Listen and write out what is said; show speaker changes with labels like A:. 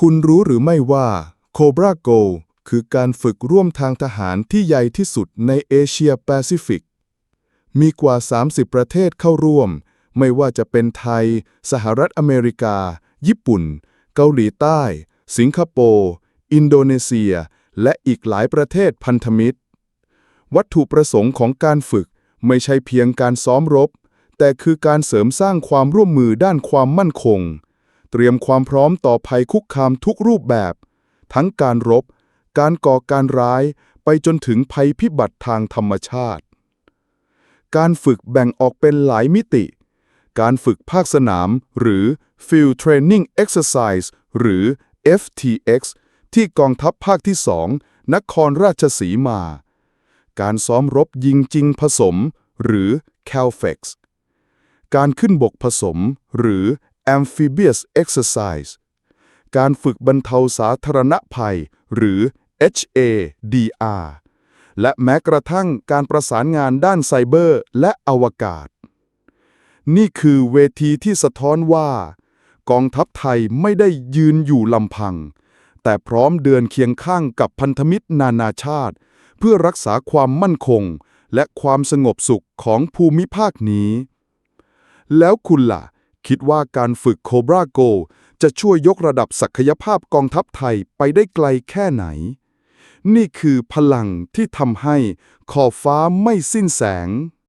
A: คุณรู้หรือไม่ว่าโคบราโกคือการฝึกร่วมทางทหารที่ใหญ่ที่สุดในเอเชียแปซิฟิก มีกว่า 30 ประเทศเข้าร่วม ไม่ว่าจะเป็นไทย สหรัฐอเมริกา ญี่ปุ่น เกาหลีใต้ สิงคโปร์ อินโดนีเซีย และอีกหลายประเทศพันธมิตร วัตถุประสงค์ของการฝึกไม่ใช่เพียงการซ้อมรบ แต่คือการเสริมสร้างความร่วมมือด้านความมั่นคง เตรียมความพร้อมต่อภัยคุกคามทุกรูปแบบ ทั้งการรบ การก่อการร้าย ไปจนถึงภัยพิบัติทางธรรมชาติ การฝึกแบ่งออกเป็นหลายมิติ การฝึกภาคสนาม หรือ Field Training Exercise หรือ FTX ที่กองทัพภาคที่2นครราชสีมา การซ้อมรบยิงจริงผสม หรือ CALFEX การขึ้นบกผสม หรือ Amphibious Exercise การฝึกบรรเทาสาธารณภัย หรือ HADR และแม้กระทั่งการประสานงานด้านไซเบอร์และอวกาศ นี่คือเวทีที่สะท้อนว่า กองทัพไทยไม่ได้ยืนอยู่ลำพัง แต่พร้อมเดินเคียงข้างกับพันธมิตรนานาชาติ เพื่อรักษาความมั่นคง และความสงบสุขของภูมิภาคนี้ แล้วคุณล่ะ คิดว่าการฝึกโคบราโกจะช่วยยกระดับศักยภาพกองทัพไทยไปได้ไกลแค่ไหน นี่คือพลังที่ทำให้ขอบฟ้าไม่สิ้นแสง